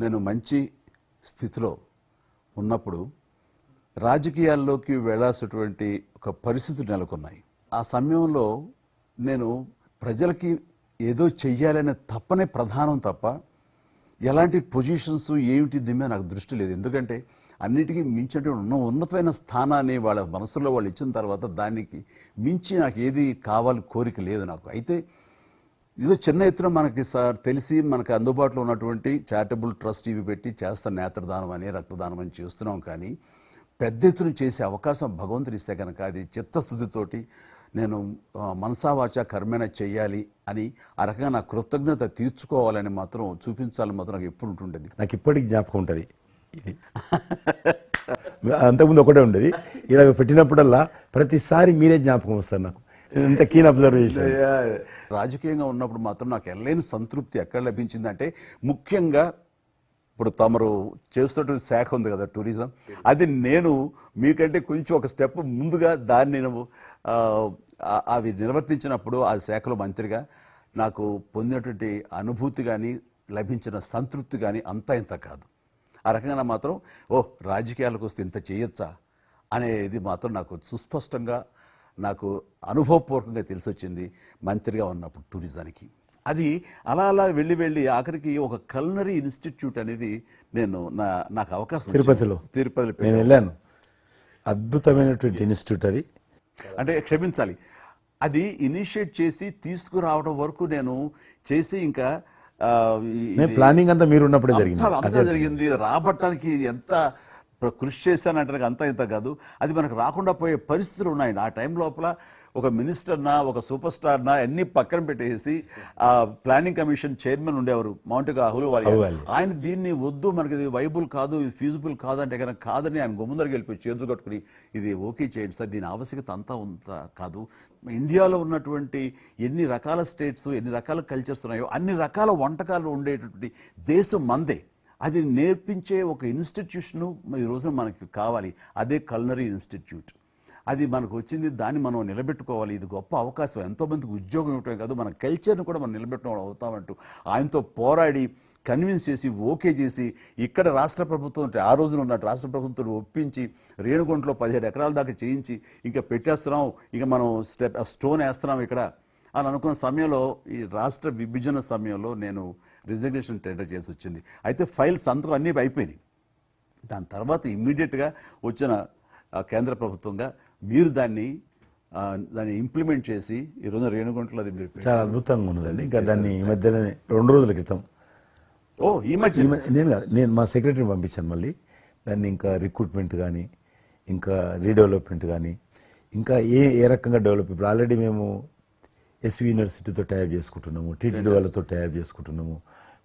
నేను మంచి స్థితిలో ఉన్నప్పుడు రాజకీయాల్లోకి వెళ్ళాల్సినటువంటి ఒక పరిస్థితులు నెలకొన్నాయి. ఆ సమయంలో నేను ప్రజలకి ఏదో చెయ్యాలనే తప్పనే ప్రధానం తప్ప ఎలాంటి పొజిషన్స్ ఏమిటి మీద నాకు దృష్టి లేదు. ఎందుకంటే అన్నిటికీ మించినటువంటి ఉన్న ఉన్నతమైన స్థానాన్ని వాళ్ళ మనసులో వాళ్ళు ఇచ్చిన తర్వాత దానికి మించి నాకు ఏది కావాలి కోరిక లేదు నాకు. అయితే ఇదో చిన్న ఎత్తున మనకి సార్ తెలిసి మనకు అందుబాటులో ఉన్నటువంటి చారిటబుల్ ట్రస్ట్ ఇవి పెట్టి చేస్తాం నేత్రదానం అని రక్తదానం అని చేస్తున్నాం కానీ పెద్ద ఎత్తున చేసే అవకాశం భగవంతుడు ఇస్తే కనుక అది చిత్తశుద్ధితోటి నేను మనసావాచ కర్మేణ చేయాలి అని ఆ రకంగా నా కృతజ్ఞత తీర్చుకోవాలని మాత్రం చూపించాలని మాత్రం నాకు ఎప్పుడు ఉంటుండేది. నాకు ఇప్పటికి జ్ఞాపకం ఉంటుంది ఇది. అంతకుముందు ఒకటే ఉండేది. ఇలా పెట్టినప్పుడల్లా ప్రతిసారి మీరే జ్ఞాపకం వస్తారు నాకు. కీన్ అబ్జర్వేషన్ రాజకీయంగా ఉన్నప్పుడు మాత్రం నాకు ఎల్లైన సంతృప్తి ఎక్కడ లభించిందంటే ముఖ్యంగా ఇప్పుడు తమరు చేస్తున్నటువంటి శాఖ ఉంది కదా టూరిజం అది నేను మీకంటే కొంచెం ఒక స్టెప్ ముందుగా దాన్ని నేను ఆ, ఆ- అవి నిర్వర్తించినప్పుడు ఆ శాఖలో మంత్రిగా నాకు పొందినటువంటి అనుభూతి కానీ లభించిన సంతృప్తి కానీ అంతా ఇంత కాదు. ఆ రకంగా మాత్రం ఓ రాజకీయాలకు వస్తే ఇంత చేయొచ్చా? అనేది మాత్రం నాకు సుస్పష్టంగా నాకు అనుభవపూర్వకంగా తెలిసి వచ్చింది మంత్రిగా ఉన్నప్పుడు టూరిజానికి. అది అలా అలా వెళ్ళి వెళ్ళి ఆఖరికి ఒక కల్నరీ ఇన్స్టిట్యూట్ అనేది నేను నా నాకు అవకాశం. తిరుపతిలో. తిరుపతిలో నేను వెళ్ళాను. అద్భుతమైనటువంటి ఇన్స్టిట్యూట్ అది. అంటే క్షమించాలి. అది ఇనిషియేట్ చేసి తీసుకురావడం వరకు నేను చేసి ఇంకా ప్లానింగ్ అంతా మీరు ఉన్నప్పుడే జరిగింది. జరిగింది. రాబట్టడానికి ఎంత కృషి చేశానంటే అంతా ఇంత కాదు. అది మనకు రాకుండా పోయే పరిస్థితులు ఉన్నాయి. ఆ టైం లోపల ఒక మినిస్టర్నా ఒక సూపర్ స్టార్నా అన్ని పక్కన పెట్టేసి ఆ ప్లానింగ్ కమిషన్ చైర్మన్ ఉండేవారు మౌంట్ అహులు అహ్లూవాలియా. ఆయన దీన్ని వద్దు మనకి ఇది వైబుల్ కాదు ఇది ఫీజిబుల్ కాదు అంటే కనుక కాదని ఆయన గుమ్మదరికి వెళ్ళిపోయి చేతులు కట్టుకుని ఇది ఓకే చేయండి సార్ దీని ఆవశ్యకత అంతా ఉంత కాదు. ఇండియాలో ఉన్నటువంటి ఎన్ని రకాల స్టేట్స్ ఎన్ని రకాల కల్చర్స్ ఉన్నాయో అన్ని రకాల వంటకాలు ఉండేటటువంటి దేశం మందే. అది నేర్పించే ఒక ఇన్స్టిట్యూషను ఈ రోజున మనకి కావాలి. అదే కల్నరీ ఇన్స్టిట్యూట్. అది మనకు వచ్చింది దాన్ని మనం నిలబెట్టుకోవాలి. ఇది గొప్ప అవకాశం. ఎంతోమందికి ఉద్యోగం ఇవ్వటం కాదు మన కల్చర్ని కూడా మనం నిలబెట్టడం అవుతామంటూ ఆయనతో పోరాడి కన్విన్స్ చేసి ఓకే చేసి ఇక్కడ రాష్ట్ర ప్రభుత్వం అంటే ఆ రోజున ఉన్న రాష్ట్ర ప్రభుత్వం ఒప్పించి రేణుగుంటలో పదిహేడు ఎకరాల దాకా చేయించి ఇంకా పెట్టేస్తున్నాం ఇక మనం స్టెప్ స్టోన్ వేస్తున్నాం ఇక్కడ. అని అనుకున్న సమయంలో ఈ రాష్ట్ర విభజన సమయంలో నేను రిజర్వేషన్ టెండర్ చేసి వచ్చింది అయితే ఫైల్స్ సంతకం అన్నీ అయిపోయినాయి. దాని తర్వాత ఇమ్మీడియట్గా వచ్చిన కేంద్ర ప్రభుత్వంగా మీరు దాన్ని దాన్ని ఇంప్లిమెంట్ చేసి ఈరోజు రేణుగుంటలో అది మీరు. చాలా అద్భుతంగా ఉన్నదండి. ఇంకా దాన్ని ఈ మధ్యలోనే రెండు రోజుల క్రితం. ఓ ఈ మధ్య? నేను నేను మా సెక్రటరీని పంపించాను మళ్ళీ. దాన్ని ఇంకా రిక్రూట్మెంట్ కానీ ఇంకా రీడెవలప్మెంట్ కానీ ఇంకా ఏ ఏ రకంగా డెవలప్ ఇప్పుడు ఆల్రెడీ మేము ఎస్వి యూనివర్సిటీతో టైప్ చేసుకుంటున్నాము టీటీడీ వాళ్ళతో టైప్ చేసుకుంటున్నాము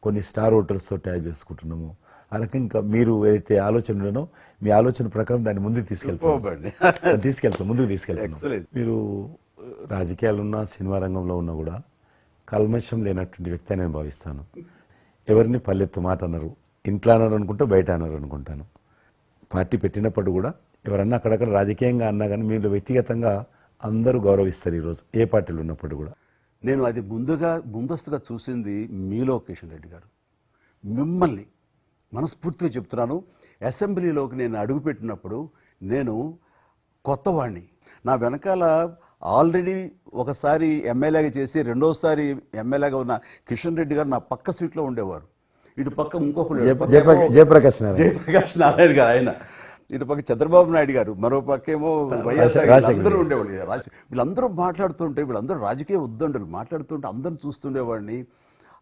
కొన్ని స్టార్ హోటల్స్తో టైప్ చేసుకుంటున్నాము. ఆ రకంగా ఇంకా మీరు ఏదైతే ఆలోచన ఉండనో మీ ఆలోచన ప్రకారం దాన్ని ముందుకు తీసుకెళ్తాం తీసుకెళ్తాం ముందుకు తీసుకెళ్తాం. మీరు రాజకీయాలు ఉన్నా సినిమా రంగంలో ఉన్నా కూడా కల్మషం లేనటువంటి వ్యక్తి అని నేను భావిస్తాను. ఎవరిని పల్లెత్తు మాట అన్నారు ఇంట్లో అన్నారు అనుకుంటే బయట అన్నారు అనుకుంటాను. పార్టీ పెట్టినప్పుడు కూడా ఎవరన్నా అక్కడక్కడ రాజకీయంగా అన్నా కానీ మీరు వ్యక్తిగతంగా అందరూ గౌరవిస్తారు ఈరోజు ఏ పార్టీలు ఉన్నప్పుడు కూడా. నేను అది ముందుగా ముందస్తుగా చూసింది మీలో కిషన్ రెడ్డి గారు. మిమ్మల్ని మనస్ఫూర్తిగా చెప్తున్నాను. అసెంబ్లీలోకి నేను అడుగుపెట్టినప్పుడు నేను కొత్తవాణ్ణి. నా వెనకాల ఆల్రెడీ ఒకసారి ఎమ్మెల్యేగా చేసి రెండోసారి ఎమ్మెల్యేగా ఉన్న కిషన్ రెడ్డి గారు నా పక్క సీట్లో ఉండేవారు. ఇటు పక్క ఇంకొకరు జయప్ర- జయప్ర- జయప్రకాష్ నారాయణ. జయప్రకాష్ నారాయణ గారు ఆయన. ఇటు పక్క చంద్రబాబు నాయుడు గారు మరో పక్కేమో వైఎస్ఆర్ అందరూ ఉండేవాళ్ళు రాజ- వీళ్ళందరూ మాట్లాడుతుంటే వీళ్ళందరూ రాజకీయ ఉద్దండులు మాట్లాడుతుంటే అందరూ చూస్తుండేవాడిని.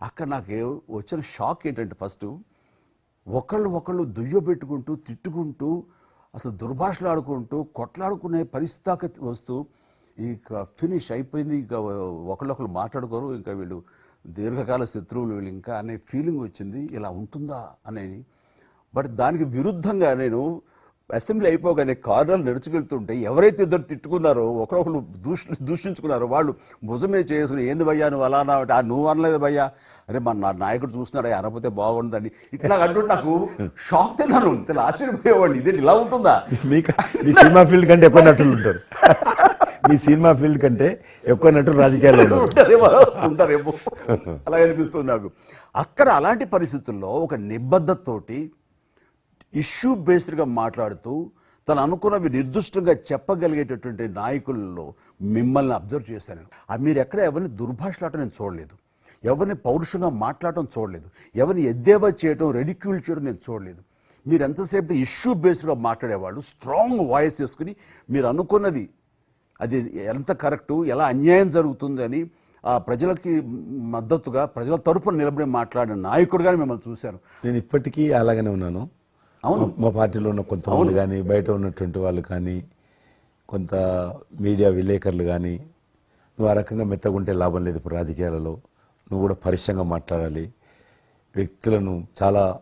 అక్కడ నాకు వచ్చిన షాక్ ఏంటంటే ఫస్ట్ ఒకళ్ళు ఒకళ్ళు దుయ్యబెట్టుకుంటూ తిట్టుకుంటూ అసలు దుర్భాషలు ఆడుకుంటూ కొట్లాడుకునే పరిస్థితి వస్తూ ఇక ఫినిష్ అయిపోయింది. ఇక ఒకళ్ళొకళ్ళు మాట్లాడుకోరు. ఇంకా వీళ్ళు దీర్ఘకాల శత్రువులు వీళ్ళు ఇంకా అనే ఫీలింగ్ వచ్చింది. ఇలా ఉంటుందా అనేది. బట్ దానికి విరుద్ధంగా నేను అసెంబ్లీ అయిపోగానే కారులో నడుచుకెళ్తుంటే ఎవరైతే ఇద్దరు తిట్టుకున్నారో ఒకరొకరు దూష దూషించుకున్నారో వాళ్ళు భుజమే చేసుకుని ఏంది భయ్యా నువ్వు అలా అంటే, "ఆ, నువ్వు అనలేదు భయ్యా? అరే మన నా నాయకుడు చూస్తున్నాడు అనకపోతే బాగుందని ఇట్లా అంటుంటే నాకు షాక్ తిన్నాను. చాలా ఆశ్చర్యపోయేవాడిని ఇది ఇలా ఉంటుందా? మీకు మీ సినిమా ఫీల్డ్ కంటే ఎక్కువ నటులు ఉంటారు. మీ సినిమా ఫీల్డ్ కంటే ఎక్కువ నటులు రాజకీయాల్లో ఉంటారేమో అలా అనిపిస్తుంది నాకు. అక్కడ అలాంటి పరిస్థితుల్లో ఒక నిబద్ధతతోటి ఇష్యూ బేస్డ్గా మాట్లాడుతూ తను అనుకున్నవి నిర్దిష్టంగా చెప్పగలిగేటటువంటి నాయకుల్లో మిమ్మల్ని అబ్జర్వ్ చేశాను ఆ మీరు ఎక్కడ ఎవరిని దుర్భాషలాట నేను చూడలేదు. ఎవరిని పౌరుషంగా మాట్లాడటం చూడలేదు. ఎవరిని ఎద్దేవా చేయడం రెడిక్యూల్ చేయడం నేను చూడలేదు. మీరు ఎంతసేపు ఇష్యూ బేస్డ్గా మాట్లాడేవాళ్ళు స్ట్రాంగ్ వాయిస్ చేసుకుని మీరు అనుకున్నది అది ఎంత కరెక్టు ఎలా అన్యాయం జరుగుతుందని ఆ ప్రజలకి మద్దతుగా ప్రజల తరపున నిలబడి మాట్లాడిన నాయకుడుగానే మిమ్మల్ని చూశాను. నేను ఇప్పటికీ అలాగనే ఉన్నాను. అవును. మా- పార్టీలో ఉన్న కొంతమంది కానీ బయట ఉన్నటువంటి వాళ్ళు కానీ కొంత మీడియా విలేకరులు కానీ నువ్వు ఆ రకంగా మెత్తగుంటే లాభం లేదు ఇప్పుడు రాజకీయాలలో. నువ్వు కూడా పరిశ్యంగా మాట్లాడాలి. వ్యక్తులను చాలా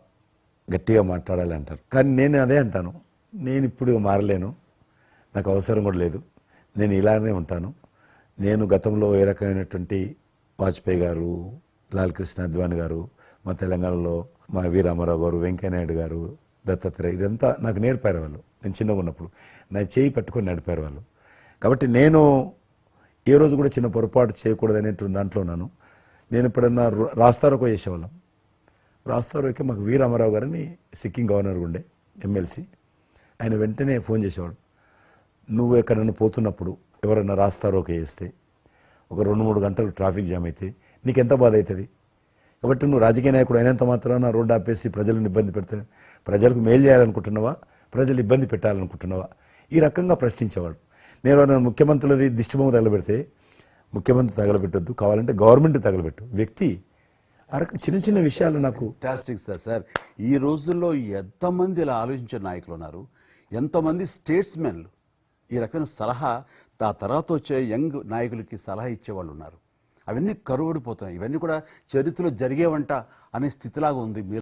గట్టిగా మాట్లాడాలి అంటారు. కానీ నేను అదే అంటాను. నేను ఇప్పుడు మారలేను. నాకు అవసరం కూడా లేదు. నేను ఇలానే ఉంటాను. నేను గతంలో ఏ రకమైనటువంటి వాజ్పేయి గారు లాల్ కృష్ణ అద్వాని గారు మా తెలంగాణలో మా వి రామారావు గారు వెంకయ్యనాయుడు గారు దత్తాత్రేయ ఇదంతా నాకు నేర్పారు వాళ్ళు. నేను చిన్నగా ఉన్నప్పుడు. నా చేయి పట్టుకొని నడిపారు వాళ్ళు. కాబట్టి నేను ఏ రోజు కూడా చిన్న పొరపాటు చేయకూడదు అనేటువంటి దాంట్లో ఉన్నాను. నేను ఎప్పుడన్నా రాస్తారోకో చేసేవాళ్ళం. రాస్తారోకే మాకు వి రామారావు గారని సిక్కిం గవర్నర్ ఉండే ఎమ్మెల్సీ. ఆయన వెంటనే ఫోన్ చేసేవాడు. నువ్వు ఎక్కడన్నా పోతున్నప్పుడు ఎవరైనా రాస్తారోకే చేస్తే ఒక రెండు మూడు గంటలు ట్రాఫిక్ జామ్ అయితే నీకు ఎంత బాధ అవుతుంది? కాబట్టి నువ్వు రాజకీయ నాయకుడు అయినంత మాత్రాన రోడ్డు ఆపేసి ప్రజలను ఇబ్బంది పెడితే ప్రజలకు మేలు చేయాలనుకుంటున్నావా? ప్రజలు ఇబ్బంది పెట్టాలనుకుంటున్నావా? ఈ రకంగా ప్రశ్నించేవాడు. నేను ముఖ్యమంత్రులది దిష్టిబొమ్మ తగలబెడితే ముఖ్యమంత్రి తగలబెట్టొద్దు. కావాలంటే గవర్నమెంట్ తగలబెట్టు. వ్యక్తి ఆ చిన్న చిన్న విషయాలు నాకు ఫ్యాంటాస్టిక్ సార్ సార్ ఈ రోజుల్లో ఎంతమంది ఇలా ఆలోచించే నాయకులు ఉన్నారు? ఎంతమంది స్టేట్స్మెన్లు ఈ రకమైన సలహా ఆ తర్వాత వచ్చే యంగ్ నాయకులకి సలహా ఇచ్చేవాళ్ళు ఉన్నారు. అవన్నీ కరువుడిపోతున్నాయి ఇవన్నీ కూడా చరిత్రలో జరిగేవంట అనే స్థితిలాగా ఉంది. మీరు